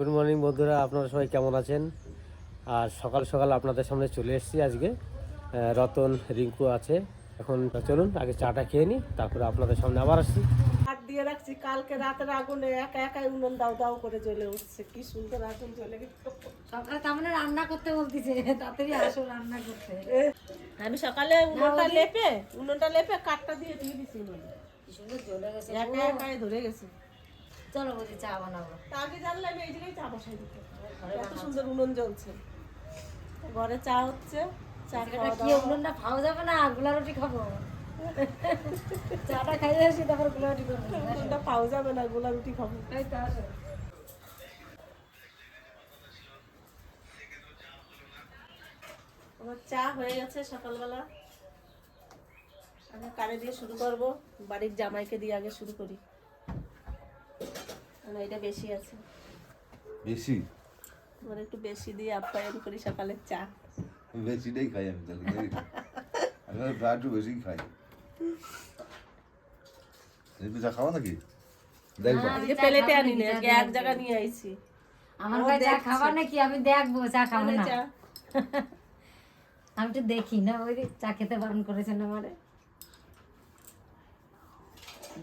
Good morning বন্ধুরা। আপনারা সবাই কেমন আছেন? আর সকাল সকাল আপনাদের সামনে চলে এসেছি আজকে। রতন রিঙ্কু আছে। এখন চলুন আগে চাটা খেয়ে নিই তারপরে আপনাদের সামনে আবার আসছি। হাত দিয়ে রাখছি কালকে রাতের আগুনে একা একাই উনুন দাও দাও করে জ্বলে উঠছে। কি সুন্দর আগুন জ্বলে। সকালে তার মানে রান্না করতে বলতেছে তাড়াতাড়ি আসো রান্না করতে। আমি সকালে উনুনটা লেপে উনুনটা লেপে কাঠটা দিয়ে দিয়ে দিছি উনুনে। জ্বলে গেছে একা একাই ধরে গেছে। চলো বলছি চা বানাবো। আগে জানলে আমি এই জায়গায় চা বসাই দিত এত সুন্দর উনুন জ্বলছে। ঘরে চা হচ্ছে চা খাওয়া কি উনুনটা খাওয়া যাবে না? গোলা রুটি খাব। চাটা খাইয়ে আসি তারপর গোলা রুটি করব। উনুনটা পাওয়া যাবে না গোলা রুটি খাব। এই তো আমার চা হয়ে গেছে সকালবেলা। আমি কারে দিয়ে শুরু করব বাড়ির জামাইকে দিয়ে আগে শুরু করি। কারণ এটা বেশি আছে। বেশি? আমার একটু বেশি দিয়ে আপ্যায়ন করি সকালের চা। বেশিটাই খাই আমি তাহলে আমি প্রায় একটু বেশি খাই। পিঠা খাওয়া নাকি? দেখবা আজকে প্লেটে আনি না আজকে এক জায়গা নিয়ে আইছি। আমার চা নাকি? আমি দেখব চা খাব না। চা। আমি তো দেখি না ওই চা খেতে বারণ করেছেন আমারে।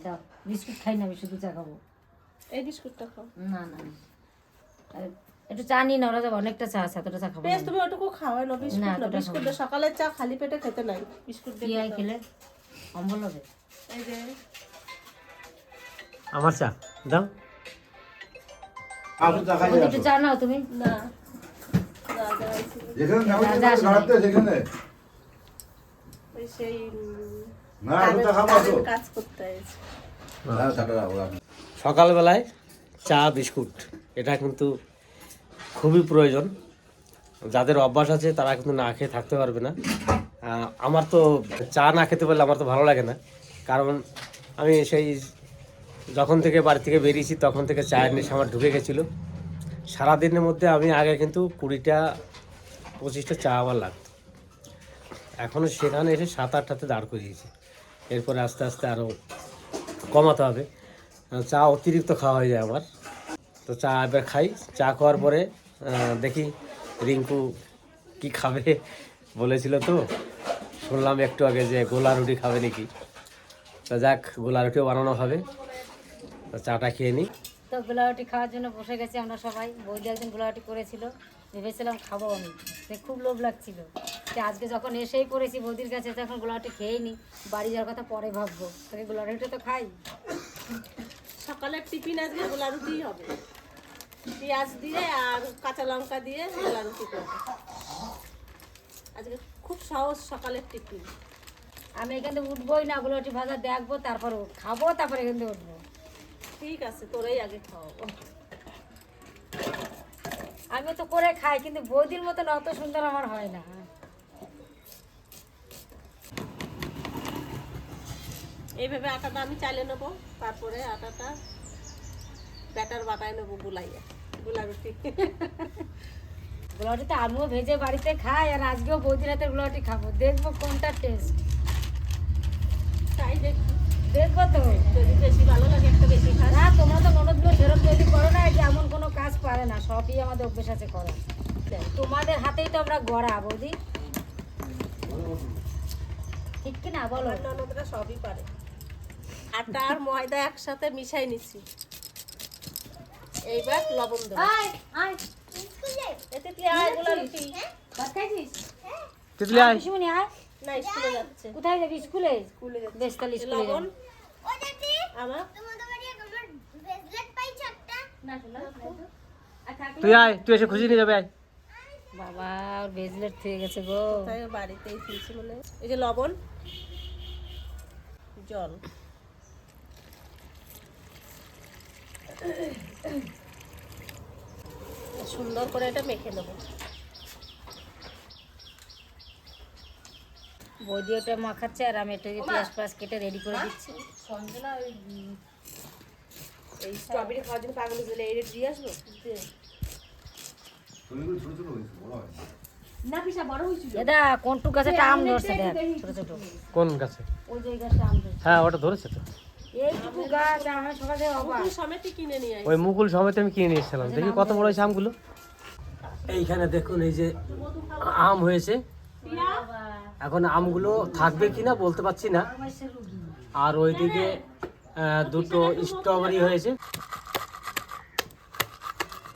দাও বিস্কুট খাই না আমি শুধু চা খাব। এই বিস্কুটটা খাও। না না। একটু চা নিয়ে না ওরা যাবে অনেকটা চা আছে এতটা চা খাব বেশ তুমি ওটুকু খাওয়াই না বিস্কুট না, বিস্কুট না, সকালের চা খালি পেটে খেতে নাই। বিস্কুট দিয়ে খেলে? অম্বল হবে। এই যে। আমার চা দাও। একটু চা নাও তুমি। না সেই না আপনি চা খাব কাজ করতে সকালবেলায় চা, বিস্কুট, এটা কিন্তু খুবই প্রয়োজন। যাদের অভ্যাস আছে, তারা কিন্তু না খেয়ে থাকতে পারবে না। আমার তো চা না খেতে পারলে আমার তো ভালো লাগে না। কারণ আমি সেই যখন থেকে বাড়ি থেকে বেরিয়েছি, তখন থেকে চায়ের নেশা আমার ঢুকে গেছিল। সারাদিনের মধ্যে আমি আগে কিন্তু কুড়িটা, পঁচিশটা চা আমার লাগতো। এখনও সেখানে এসে সাত আটটাতে দাঁড় করিয়েছি। এরপরে আস্তে আস্তে আরও কমাতে হবে। চা অতিরিক্ত খাওয়া হয়ে যায় আমার। তো চা এবার খাই। চা খাওয়ার পরে দেখি রিঙ্কু কি খাবে বলেছিল তো। শুনলাম একটু আগে যে গোলা রুটি খাবে নাকি। তা যাক, গোলা রুটিও বানানো হবে। তো চাটা খেয়ে নিই তো গোলা রুটি খাওয়ার জন্য বসে গেছি আমরা সবাই। বৌদি একদিন গোলা রুটি করেছিল। ভেবেছিলাম খাব আমি। খুব লোভ লাগছিল। আজকে যখন এসেই পড়েছি বৌদির কাছে তখন গোলাউটি খেয়েই নি। বাড়ি যাওয়ার কথা পরে ভাববো। তাকে গোলাউটিটা তো খাই। সকালের টিফিন আজকে গোলা রুটি হবে। পেঁয়াজ দিয়ে আর কাঁচা লঙ্কা দিয়ে গোলা রুটি করব। আজকে খুব সহজ সকালের টিফিন। আমি এখান থেকে উঠবোই না গোলাউটি ভাজা দেখব তারপর খাব তারপরে এখান থেকে উঠবো। ঠিক আছে তোরাই আগে খাওয়াবো। আমি তো করে খাই কিন্তু বৌদির মতন অত সুন্দর আমার হয় না। এইভাবে আটাটা আমি চালে নেব তারপরে আটাটা ব্যাটার বাটায় নেব গুলাইয়া গোলা রুটি। গোলাউটি তো আমিও ভেজে বাড়িতে খাই আর আজকেও বৌদির হাতে গোলাউটি খাব। দেখব কোনটা টেস্ট তাই দেখি। দেখব তো। যদি বেশি ভালো লাগে একটা বেশি না তোমরা তো ননদগুলো সেরকম তৈরি করো না যে এমন কোনো কাজ পারে না সবই আমাদের অভ্যেস আছে করা তোমাদের হাতেই তো আমরা গড়া বৌদি। ঠিক কি না বলো। ননদরা সবই পারে। আটা আর ময়দা একসাথে মিশাই নিচ্ছি। এইবার লবণ দেবো। আয় আয়। এতে কি আয় গোলা রুটি। ভাত খাইছিস? তিতলি আয়। পিসিমণি আয়। না স্কুলে যাচ্ছে। কোথায় যাবি? স্কুলে? স্কুলে যাচ্ছে। বেশ তাহলে স্কুলে লবণ। যাবি। আমার? তুই আয় তুই এসে খুশি নিয়ে যাবে আয়। বাবা ওর বেজলেট থেকে গেছে গো। তাই বাড়িতেই মনে এই যে লবণ জল। সুন্দর করে এটা মেখে নেব। বৌদি ওটা মাখাচ্ছে আর আমি এটা পেঁয়াজ পেঁয়াজ কেটে রেডি করে দিচ্ছি। সঞ্জনা ওই এই স্ট্রবেরি খাওয়ার জন্য পাগল হয়েছিল এই রেট দিয়ে আসব তুমি ছোট ছোট হয়েছে বড় না পিসা বড় হয়েছিল। দাদা কোনটু গাছে একটা আম ধরছে দেখ ছোট ছোট। কোন গাছে? ওই যে ওই আম ধরছে হ্যাঁ ওটা ধরেছে তো। এইটুকু গাছ আমার সকাল অবাক। সমেতই কিনে নিয়ে ওই মুকুল সমেত আমি কিনে নিয়ে এসেছিলাম। দেখি কত বড় হয়েছে আমগুলো এইখানে দেখুন এই যে আম হয়েছে। এখন আমগুলো থাকবে কিনা বলতে পারছি না। আর ওইদিকে দুটো স্ট্রবেরি হয়েছে।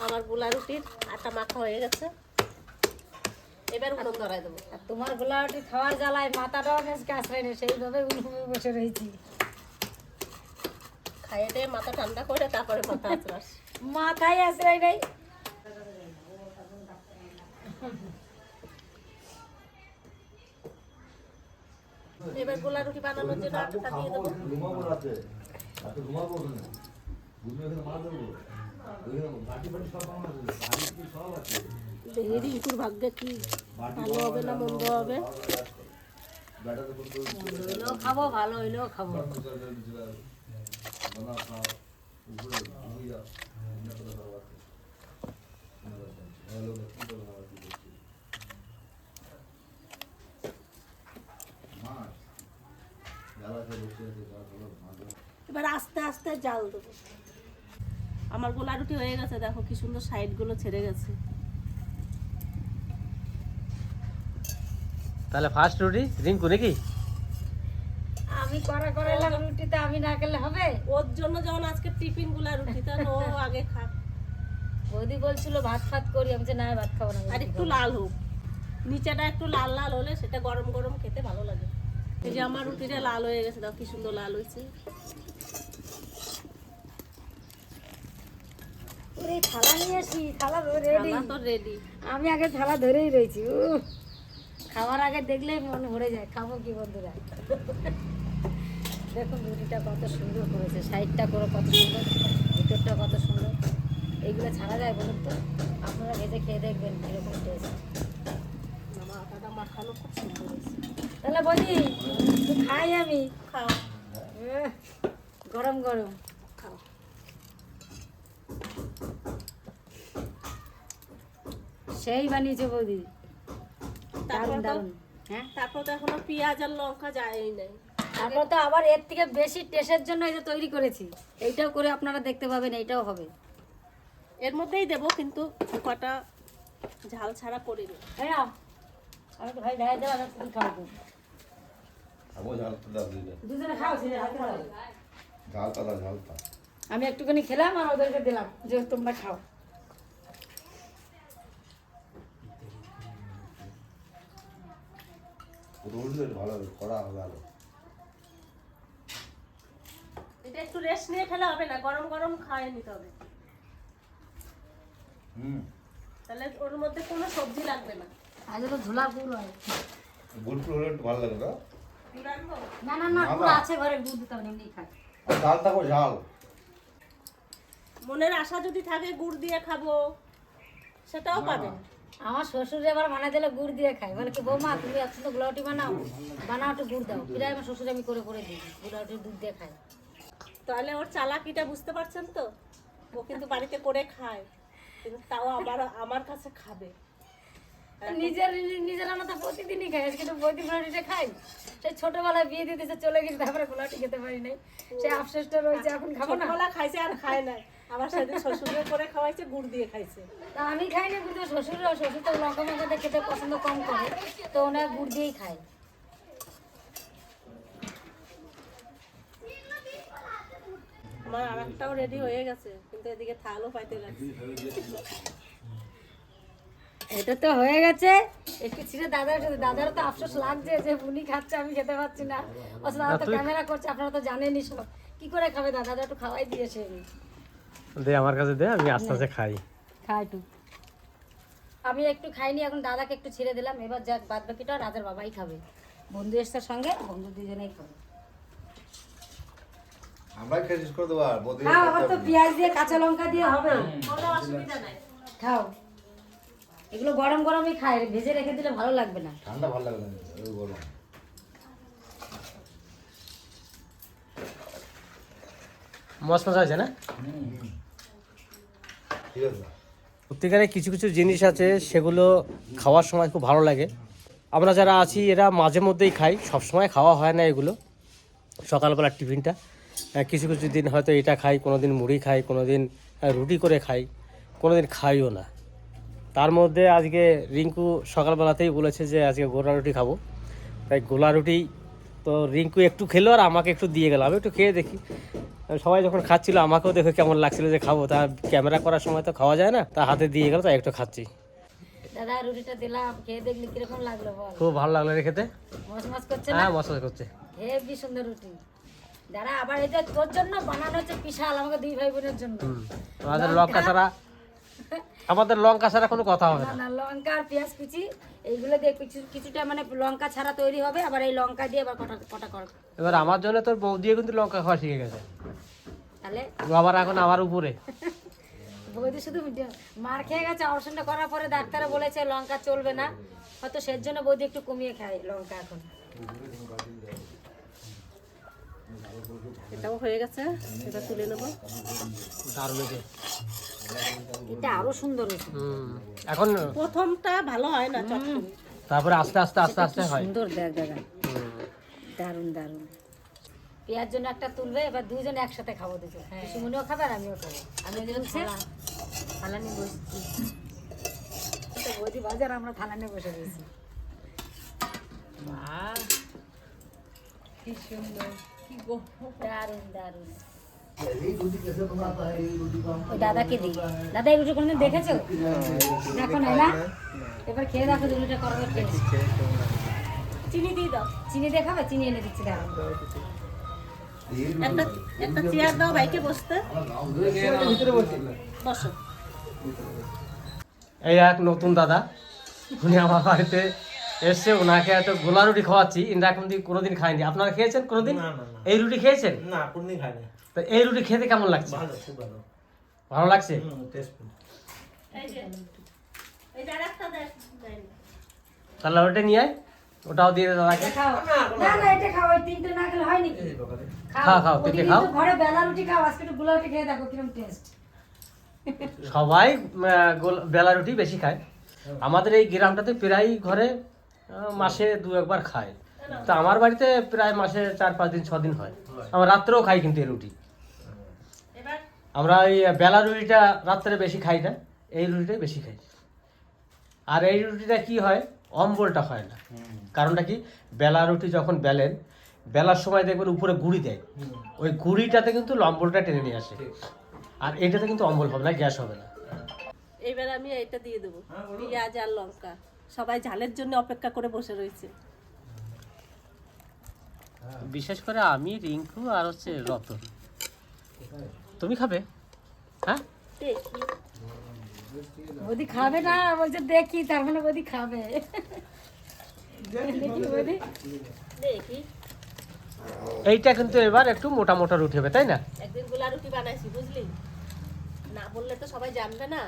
আমার গোলা রুটির আটা মাখা হয়ে গেছে। এবার উনুন ধরাই দেবো। তোমার গোলাটি খাওয়ার জ্বালায় মাথাটাও আজকে আশ্রয় নেই সেইভাবে উনুনে বসে রয়েছি। খাইয়ে দিয়ে মাথা ঠান্ডা করে তারপরে মাথা আঁচড়াস মাথায় আশ্রয় নেই এবার গোলা রুটি বানানোর জন্য আটাটা দিয়ে দেবো। দেখি ভাগ্যে কি? ভালো হবে না মন্দ হবে? খাব ভালো হইলেও খাব। এবার আস্তে আস্তে জাল দেবো। আমার গোলা রুটি হয়ে গেছে, দেখো কি সুন্দর সাইডগুলো ছেড়ে গেছে। তাহলে ফার্স্ট রুটি, রিঙ্কু নাকি? করা করে এলাম রুটিতে আমি না খেলে হবে? ওর জন্য যেমন আজকে টিফিনগুলা রুটি তাহলে ও আগে খা বৌদি বলছিল ভাত ফাত করি। আমি যে না ভাত খাব না। আর একটু লাল হোক। নিচেটা একটু লাল লাল হলে সেটা গরম গরম খেতে ভালো লাগে। এই যে আমার রুটিটা লাল হয়ে গেছে দেখো কি সুন্দর লাল হয়েছে। ওরে থালা নিয়ে আসি থালা রেডি তো রেডি আমি আগে থালা ধরেই রয়েছি খাওয়ার আগে দেখলেই মন ভরে যায় খাব কি বন্ধুরা? দেখুন রুটিটা কত সুন্দর করেছে সাইডটা করে কত সুন্দর ভিতরটা কত সুন্দর। এইগুলো ছাড়া যায় বলুন তো? আপনারা ভেজে খেয়ে দেখবেন কীরকম টেস্ট আমার আটাটা মাখানো খুব সুন্দর হয়েছে। তাহলে বলি খাই আমি। খাও। গরম গরম। খাও। সেই বানিয়েছে বৌদি। তারপর দারুণ দারুণ। হ্যাঁ? তারপর তো এখনও পেঁয়াজ আর লঙ্কা যায়ই নাই। তারপর তো আবার এর থেকে বেশি টেস্টের জন্য এই যে তৈরি করেছি। এইটাও করে আপনারা দেখতে পাবেন এইটাও হবে। এর মধ্যেই দেবো কিন্তু কটা ঝাল ছাড়া করিনি। হ্যাঁ আমি তো ভাই ভাই দেওয়া তুমি খাব ঝালটা দাও দিলে দুজনে খাও ছেলে হাতে দাও। ঝালটা ঝালটা। আমি একটুখানি খেলাম আর ওদেরকে দিলাম যে তোমরা খাও। ভালো কড়া হবে এটা একটু রেস্ট নিয়ে খেলে হবে না গরম গরম খাইয়ে নিতে হবে। হুম। তাহলে ওর মধ্যে কোনো সবজি লাগবে না। আজ তো ঝোলা গুড় হয়। গুলপুর হলে একটু ভালো লাগে না না না না গুড় আছে ঘরে গুড় দিতে হবে এমনি খাই ঝাল থাকো ঝাল। মনের আশা যদি থাকে গুড় দিয়ে খাব সেটাও পাবেন আমার শ্বশুর এবার বানাই দিলে গুড় দিয়ে খায়। বলে কি বৌমা তুমি এত তো গুলাউটি বানাও বানাও একটু গুড় দাও। প্রায় আমার শ্বশুর আমি করে করে দিই। গুলাউটি দুধ দিয়ে খায়। তাহলে ওর চালাকিটা বুঝতে পারছেন তো? ও কিন্তু বাড়িতে করে খায়। কিন্তু তাও আবার আমার কাছে খাবে। নিজের নিজের রান্না তো প্রতিদিনই খাই। আজকে তো প্রতি গুলাটিটা খাই। সেই ছোটবেলায় বিয়ে দিতেছে চলে গেছে তারপরে গুলাটি খেতে পারি নাই। সেই আফসোসটা রয়েছে এখন খাব না। ছোটবেলা খাইছে আর খায় নাই। আবার সেদিন শ্বশুরে করে খাওয়াইছে গুড় দিয়ে খাইছে। তা আমি খাই না কিন্তু শ্বশুর শ্বশুর তো লঙ্কা মঙ্কাতে খেতে পছন্দ কম করে। তো ওনার গুড় দিয়েই খায়। আমার আর একটাও রেডি হয়ে গেছে কিন্তু এদিকে থালও পাইতে লাগছে। এটা তো হয়ে গেছে। একটু দাদার সাথে দাদার তো আফসোস লাগছে যে উনি খাচ্ছে আমি খেতে পাচ্ছি না। অথচ দাদা তো ক্যামেরা করছে আপনারা তো জানেনই সব। কি করে খাবে দাদা? দাদা একটু খাওয়াই দিয়েছে আমি দে আমার কাছে দে আমি আস্তে আস্তে খাই। খাই একটু আমি একটু খাইনি এখন দাদাকে একটু ছেড়ে দিলাম। এবার যাক বাদ বাকিটা রাজার বাবাই খাবে। বন্ধু এসছে সঙ্গে বন্ধু দুজনেই খাবে। আমরাই খেয়ে শেষ করে দেবো আর বৌদি আবার তো পেঁয়াজ দিয়ে কাঁচা লঙ্কা দিয়ে হবে। কোনো অসুবিধা নাই। খাও। এগুলো গরম গরমই খায় ভেজে রেখে দিলে ভালো লাগবে না। ঠান্ডা ভালো লাগে না ওই গরম। মশলা আছে না? ঠিক আছে। সত্যিকারে কিছু কিছু জিনিস আছে সেগুলো খাওয়ার সময় খুব ভালো লাগে। আমরা যারা আছি এরা মাঝে মধ্যেই খাই সব সময় খাওয়া হয় না এগুলো। সকালবেলার টিফিনটা। কিছু কিছু দিন হয়তো এটা খাই কোনো দিন মুড়ি খাই কোনো দিন রুটি করে খাই কোনো দিন খাইও না। তার মধ্যে আজকে রিঙ্কু সকালবেলাতেই বলেছে যে আজকে গোলা রুটি খাব। তাই গোলা রুটি তো রিঙ্কু একটু খেলো আর আমাকে একটু দিয়ে গেল। আমি একটু খেয়ে দেখি। সবাই যখন খাচ্ছিল আমাকেও দেখে কেমন লাগছিল যে খাব। তা ক্যামেরা করার সময় তো খাওয়া যায় না তা হাতে দিয়ে গেল তাই একটু খাচ্ছি। দাদা রুটিটা দিলাম খেয়ে দেখলি কীরকম লাগল বল। খুব ভালো লাগল রে খেতে। মস করছে না? হ্যাঁ মশলা করছে। সুন্দর রুটি। দাদা আবার এই যে তোর জন্য বানানো হচ্ছে বিশাল আমাকে দুই ভাই বোনের জন্য। আমাদের লঙ্কা ছাড়া আমাদের লঙ্কা ছাড়া কোনো কথা হবে না। লঙ্কা আর পেঁয়াজ কুচি এইগুলো দিয়ে কিছু কিছুটা মানে লঙ্কা ছাড়া তৈরি হবে আবার এই লঙ্কা দিয়ে আবার কটা কটা কর এবার আমার জন্য তোর বৌদিও কিন্তু লঙ্কা খাওয়া শিখে গেছে। তাহলে আবার এখন আমার উপরে। বৌদি শুধু মার খেয়ে গেছে অপারেশনটা করার পরে ডাক্তারে বলেছে লঙ্কা চলবে না। হয়তো সের জন্য বৌদি একটু কমিয়ে খায় লঙ্কা এখন। এটাও হয়ে গেছে এটা তুলে নেব। দারুণ হয়েছে। এটা আরও সুন্দর হয়েছে। হুম এখন প্রথমটা ভালো হয় না তারপরে আস্তে আস্তে আস্তে আস্তে হয়। সুন্দর দেখ দেখা। দারুণ দারুণ। পেঁয়ার জন্য একটা তুলবে এবার দুজন একসাথে খাব দুজন সুমনিও খাবে আর আমিও খাব। আমি দুজন থালা নিয়ে বসছি। বৌদি বাজার আমরা থালা নিয়ে বসে রয়েছি। বাহ কি সুন্দর। দাদাকে দিই। দাদা এই রুটি কোনোদিন দেখেছ? দেখো না না? এবার খেয়ে দেখো রুটিটা করবে চিনি দিয়ে দাও। চিনি দেখাবে? চিনি এনে দিচ্ছি দাঁড়ান চেয়ার দাও বাইকে বসতে। এই এক নতুন দাদা। উনি আমার বাড়িতে এসছে ওনাকে এত গোলা রুটি খাওয়াচ্ছি ইন্দা এখন দিয়ে কোনোদিন খাইনি আপনারা খেয়েছেন কোনোদিন? না, না, না। এই রুটি খেয়েছেন? না কোনদিন খাই না তো এই রুটি খেতে কেমন লাগছে? ভালো খুব ভালো। ভালো লাগছে? হুম টেস্টফুল এই যে এই যে দেখ তাহলে ওটা নিয়ে আয় ওটাও দিয়ে দে দাদাকে। খাও। না না এটা খাও তিনটে না খেলে হয় নাকি? খাও, খাও, ওদিকে তিনটে খাও। ঘরে বেলা রুটি খাও আজকে একটু গুলা রুটি খেয়ে দেখো কীরকম টেস্ট সবাই গোল- বেলা রুটি বেশি খায়। আমাদের এই গ্রামটাতে প্রায় ঘরে মাসে দু একবার খায়। তা আমার বাড়িতে প্রায় মাসে চার পাঁচ দিন ছ দিন হয়। আমরা রাত্রেও খাই কিন্তু এই রুটি। আমরা এই বেলা রুটিটা রাত্রে বেশি খাই না এই রুটিটাই বেশি খাই। আর এই রুটিটা কি হয়? অম্বলটা হয় না। কারণটা কি? বেলা রুটি যখন বেলেন বেলার সময় দেখবেন উপরে গুড়ি দেয়। ওই গুড়িটাতে কিন্তু লম্বলটা টেনে নিয়ে আসে। আর এটাতে কিন্তু অম্বল হবে না গ্যাস হবে না। এইবার আমি এইটা দিয়ে দেবো। পেঁয়াজ আর লঙ্কা। সবাই ঝালের জন্য অপেক্ষা করে বসে রয়েছে। বিশেষ করে আমি রিঙ্কু আর হচ্ছে রতন। তুমি খাবে? হ্যাঁ? বৌদি খাবে না বলছে দেখি তার মানে বৌদি খাবে। দেখি এইটা কিন্তু এবার একটু মোটা মোটা রুটি হবে তাই না? একদিন গোলা রুটি বানাইছি বুঝলি? না বললে তো সবাই জানবে না।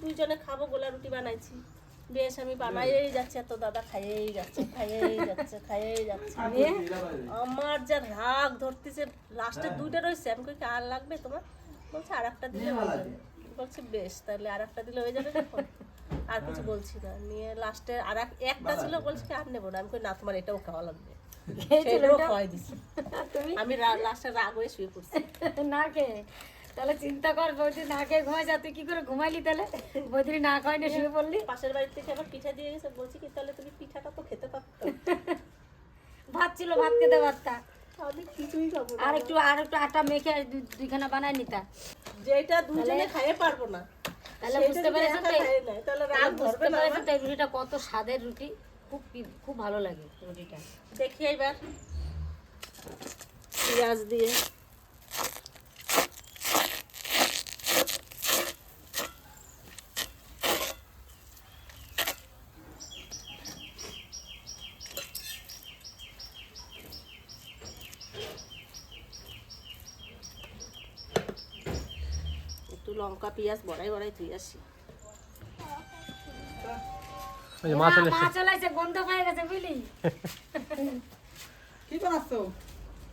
দুইজনে খাব গোলা রুটি বানাইছি। বেশ আমি বানাইয়েই যাচ্ছে তো দাদা খাইয়েই যাচ্ছে খাইয়েই যাচ্ছে খাইয়েই যাচ্ছে। আমার যা রাগ ধরতেছে লাস্টে দুইটা রয়েছে। আমি কই কি আর লাগবে তোমার? বলছে আর একটা দিলে হয়ে যাবে। বলছে বেশ তাহলে আর একটা দিলে হয়ে যাবে আর কিছু বলছি না। নিয়ে লাস্টে আর এক- একটা ছিল বলছে কি আর নেব না। আমি কই না তোমার এটাও খাওয়া লাগবে। আমি লাস্টে রাগ হয়ে শুয়ে পড়ছি। না খেয়ে তাহলে চিন্তা কর বৌদি না খেয়ে ঘুমাই যা তুই কি করে ঘুমাইলি তাহলে? বৌদি না খাওয়াই না শুয়ে পড়লি। পাশের বাড়িতে থেকে আবার পিঠা দিয়ে গেছে বলছি কি তাহলে তুমি পিঠাটা তো খেতে পারতো। ভাত ছিল ভাত খেতে পারতা। আমি কিছুই খাব আর একটু আর একটু আটা মেখে দুইখানা বানাই নিতা। যেটা দুজনে খাইয়ে পারব না। তাহলে বুঝতে পেরেছ তাহলে রাগ ধরবে না তো এই রুটিটা কত স্বাদের রুটি? খুব খুব ভালো লাগে রুটিটা। দেখি এবার। পেঁয়াজ দিয়ে। লঙ্কা পেঁয়াজ বড়াই বড়াই তুই আসি। মা চলে মা গন্ধ পাই গেছে বুঝলি? কি বানাচ্ছো?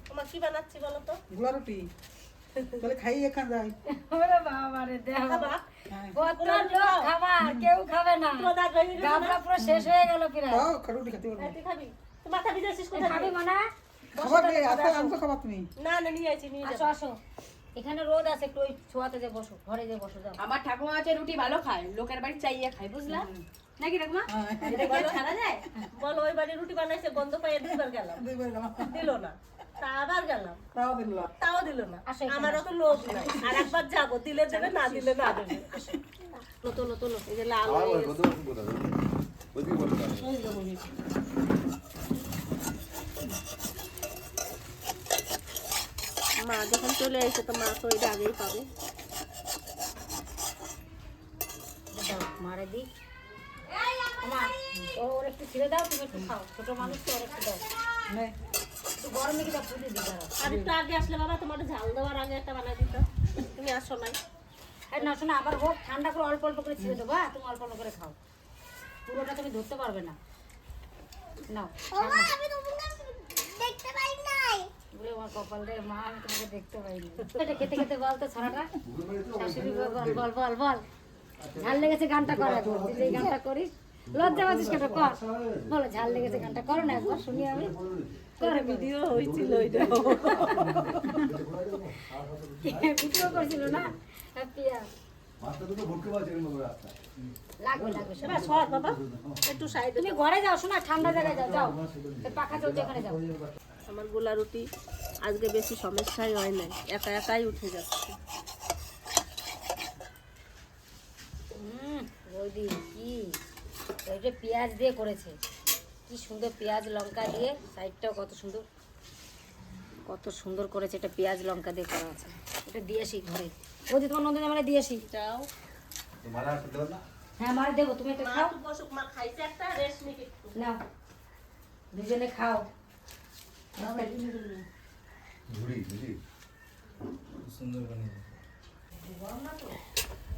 তোমার কি বানাচ্ছি বলো তো? গোলা রুটি? তাহলে খাই এখান যাই। ওরে বাবা রে দেহ। কত লোক খাবার কেউ খাবে না। তোমার দাগ হয়ে পুরো শেষ হয়ে গেল প্রায়। খাও রুটি খেতে পারব। খাবি। তুই মাথা ভিজেছিস কোথায় খাবি মানা? খাবার কে আসো আনছো খাবার তুমি। না না নিয়ে আছি নিয়ে আসো আসো। এখানে রোদ আছে একটু ওই ছোঁয়াতে যে বসো ঘরে যে বসো যাও আমার ঠাকুমা হচ্ছে রুটি ভালো খায় লোকের বাড়ি চাইয়ে খায় বুঝলা নাকি ঠাকুমা হ্যাঁ, ছাড়া যায় বল ওই বাড়ি রুটি বানাইছে গন্ধ পাইয়ে দুবার গেলাম দিল না তা আবার গেলাম তাও দিল তাও দিল না। আমারও তো লোভ নাই আর একবার যাব দিলে দেবে না দিলে না দেবে তোলো তোলো তোলো এই যে লাল হয়ে ওইদিকে মা যখন চলে এসে তো মা তো এটা আগেই পাবে। দাও মারে দিই মা ও ওর একটু ছেড়ে দাও তুমি একটু খাও। ছোট মানুষ তো ওর একটু দাও। গরম পুজো দিই আর একটু আগে আসলে বাবা তোমার ঝাল দেওয়ার আগে একটা দিত। তুমি আসো নাই। না শোনো আবার হোক ঠান্ডা করে অল্প অল্প করে ছেড়ে দেবো হ্যাঁ? তুমি অল্প অল্প করে খাও। পুরোটা তুমি ধরতে পারবে না। নাও বলে আমার কপাল রে মা আমি তোমাকে দেখতে পাইনি। এটা খেতে খেতে বল তো ছাড়াটা শাশুড়ি বল বল বল বল ঝাল লেগেছে গানটা কর একবার। তুই যে গানটা করিস লজ্জা পাচ্ছিস কেন? কর। বলো ঝাল লেগেছে গানটা করো না একবার শুনি আমি। করে ভিডিও হয়েছিল ওইটা। ভিডিও করছিল না? একটু সাইডে তুমি ঘরে যাও শোনা ঠান্ডা জায়গায় যাও যাও। পাখা চলছে ওখানে যাও। আমার গোলা রুটি আজকে বেশি সমস্যাই হয় নাই। একা একাই উঠে যাচ্ছে। বৌদি কি? ওইটা পেঁয়াজ দিয়ে করেছে। কি সুন্দর পেঁয়াজ লঙ্কা দিয়ে সাইডটাও কত সুন্দর। কত সুন্দর করেছে এটা পেঁয়াজ লঙ্কা দিয়ে করা আছে। এটা দিয়ে আসি ঘরে। বৌদি তোমার নন্দন আমরা দিয়ে আসি। যাও। না? হ্যাঁ মার দেবো তুমি খাও। একটু বসুক মা খাইছে একটা রেস্ট নিক একটু। নাও। দুজনে খাও।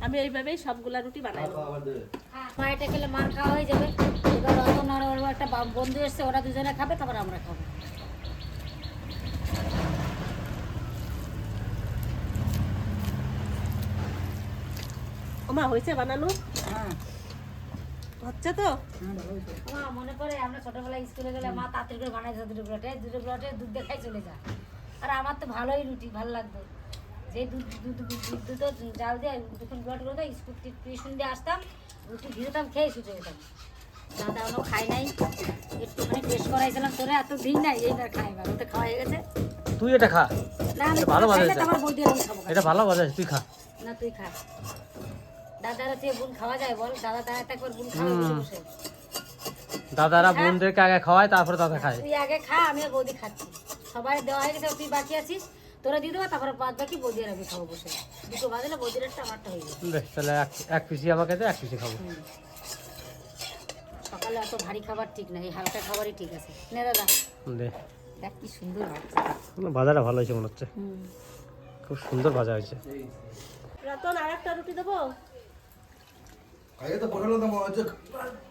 আমি এইভাবেই সবগুলা রুটি বানাই। মা এটা খেলে মার খাওয়া হয়ে যাবে। এবার ওর একটা বন্ধু এসছে ওরা দুজনে খাবে তারপর আমরা খাব। ও মা হয়েছে বানানো? হ্যাঁ। হচ্ছে তো? আমার মনে পড়ে আমরা ছোটবেলায় স্কুলে গেলে মা তাড়াতাড়ি করে বানাই দুটো প্লেটে। দুটো প্লেটে দুধ দেখাই চলে যায়। আর আমার তো ভালোই রুটি ভালো লাগতো। যে দুধ দুধ দুধ দুধ জাল দিয়ে দুখন ব্লড করে দেয় স্কুল টিউশন দিয়ে আসতাম রুটি ভিজতাম খেয়ে শুতে যেতাম। দাদা আমরা খাই নাই। একটুখানি টেস্ট করাইছিলাম তোরা এত দিন নাই এইবার খাই এবার ওতে খাওয়া হয়ে গেছে। তুই এটা খা। এটা ভালো। তো খাব। এটা ভালো বাজা তুই খা। না তুই খা। দাদার হচ্ছে বোন খাওয়া যায় বল দাদা দাদা একবার বোন খাবে বসে বসে। দাদারা বোনদেরকে আগে খাওয়ায় তারপরে দাদা খায়। তুই আগে খা আমি বৌদি খাচ্ছি। সবাই দেওয়া হয়ে গেছে তুই বাকি আছিস তোরা দিয়ে দেবো তারপরে বাদ বাকি বৌদি আর আমি খাব বসে। দুটো বাজলে বৌদির একটা আমারটা হয়ে যাবে। বেশ তাহলে এক এক পিসি আমাকে দে এক পিসি খাব। সকালে এত ভারী খাবার ঠিক না এই হালকা খাবারই ঠিক আছে। নে দাদা। দে। দেখ কি সুন্দর হচ্ছে ভাজাটা ভালো হয়েছে মনে হচ্ছে। খুব সুন্দর ভাজা হয়েছে। রতন আর একটা রুটি দেবো? খাইয়ে তো বসালো তো মনে হচ্ছে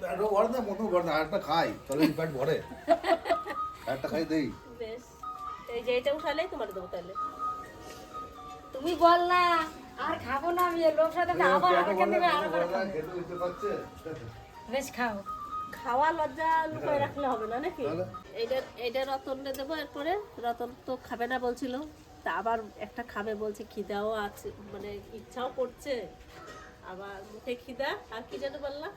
পেটও ভরে না ভরে না আরেকটা খাই। তাহলে পেট ভরে। খাই দেই। বেশ। এই যে এটা উঠালেই তোমার দেবো তাহলে। তুমি বল না আর খাব না আমি লোক সাথে আবার পেটও আমাকে ভরে দেবে না আরও ভরে করে না খেতে ইচ্ছে করছে বেশ খাও। খাওয়া লজ্জা লুকায় রাখলে হবে না নাকি? এইটা এইটা রতনকে দেবো এরপরে। রতন তো খাবে না বলছিল। তা আবার একটা খাবে বলছে খিদাও আছে মানে ইচ্ছাও করছে। আবার মুখে খিদা আর কি যেন বললাম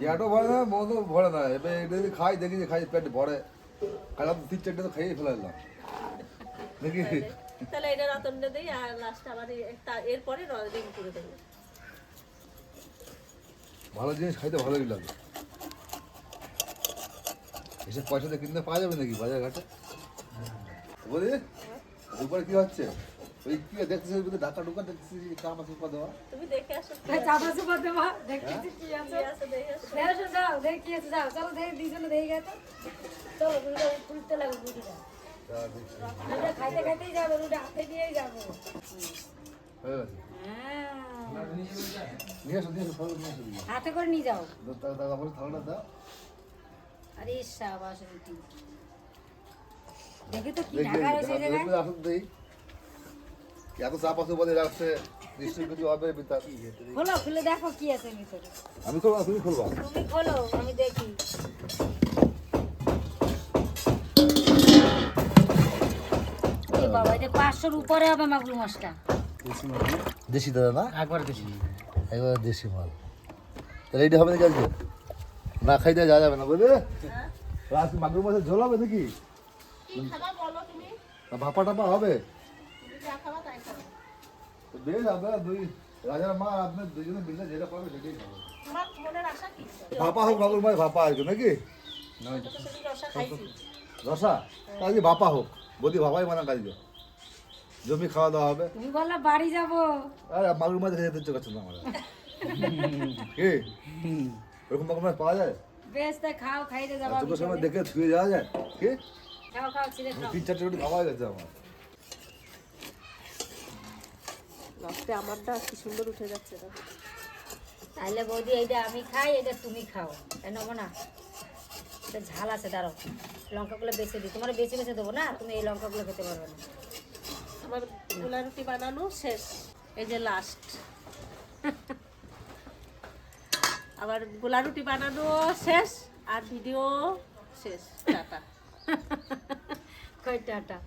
পেটও ভরে না মতো ভরে না। এবার এটা যদি খাই দেখি যে খাই পেট ভরে। তিন চারটে তো খাইয়ে দেখি। তাহলে এটা দিই আর লাস্টে আবার এই- তা- এরপরে রিং করে দেবো। ভালো জিনিস খাইতে ভালোই লাগে। এসব পয়সা কিনতে পাওয়া যাবে নাকি বাজার ঘাটে বলি দুপুরে কি হচ্ছে? ওই কি দেখতেছি ওই ঢাকা ঢুকা দেখতেছি কাম আছে পা দেওয়া? তুমি দেখে আসো চাপা চুপা দেবা দেখতেছি কি আছে? কি আছে দেখে আসো। দেখো যাও দেখি আছে যাও চলো দেখি দুজনে দেখে গেছে চলো রুটা তুলতে লাগবে রুটিটা তা খাইতে খাইতেই যাব রুটা হাতে নিয়েই যাব। হ্যাঁ। করে নিয়ে যাও। দাও, দাও, দাও, থালাটা দাও। আরে সাবাস দেখি তো কি ঢাকা রয়েছে জায়গায়? দেই এত চাপ আছে বলে রাখছে নিশ্চয়ই কিছু হবে ভিতর খোলো খুলে দেখো কি আছে ভিতরে। আমি না, তুমি খুলবা। তুমি খোলো আমি দেখি। বাবা এটা পাঁচশোর উপরে হবে মাগুর মাছটা। দেশি দাদা না? একবার দেশি। মাল। তাহলে এইটা হবে আজকে? না খাইতে যাওয়া যাবে না বুঝলে? আজকে মাগুর মাছের ঝোল হবে নাকি? কি খাবা বলো তুমি? না ভাপা টাপা হবে? বেশ আপনারা দুই। রাজার মা আপনার দুজনে মিলে যেটা পাবে সেটাই খাবে। তোমার মনের আশা কি ভাপা হোক মাছ ভাপা আর কি নাকি? রসা? খাইছি ভাপা হোক বদি ভাপাই মানে কাজকে জমি খাওয়া দাওয়া হবে। তুমি বললে বাড়ি যাব। আরে মাগুর মাছ খেতে ইচ্ছে করছে না আমার। কি? ওরকম মাগুর মাছ পাওয়া যায়? বেশ তাই খাও খাইতে যাব আর চোখের সময় দেখে ছুঁয়ে যাওয়া যায়? কি? খাও খাও ছিঁড়ে খাও। তিন চারটে রুটি খাওয়া গেছে আমার। লাস্টে আমারটা কি সুন্দর উঠে যাচ্ছে দেখো। তাহলে বৌদি এইটা আমি খাই এটা তুমি খাও। নেব না। এটা ঝাল আছে দাঁড়াও। লঙ্কাগুলো বেছে দিই। তোমার বেছে বেছে দেবো না? তুমি এই লঙ্কাগুলো খেতে পারবে না। আমার গোলা রুটি বানানো শেষ। এই যে লাস্ট আবার গোলা রুটি বানানো শেষ আর ভিডিও শেষ। টাটা। কই টাটা?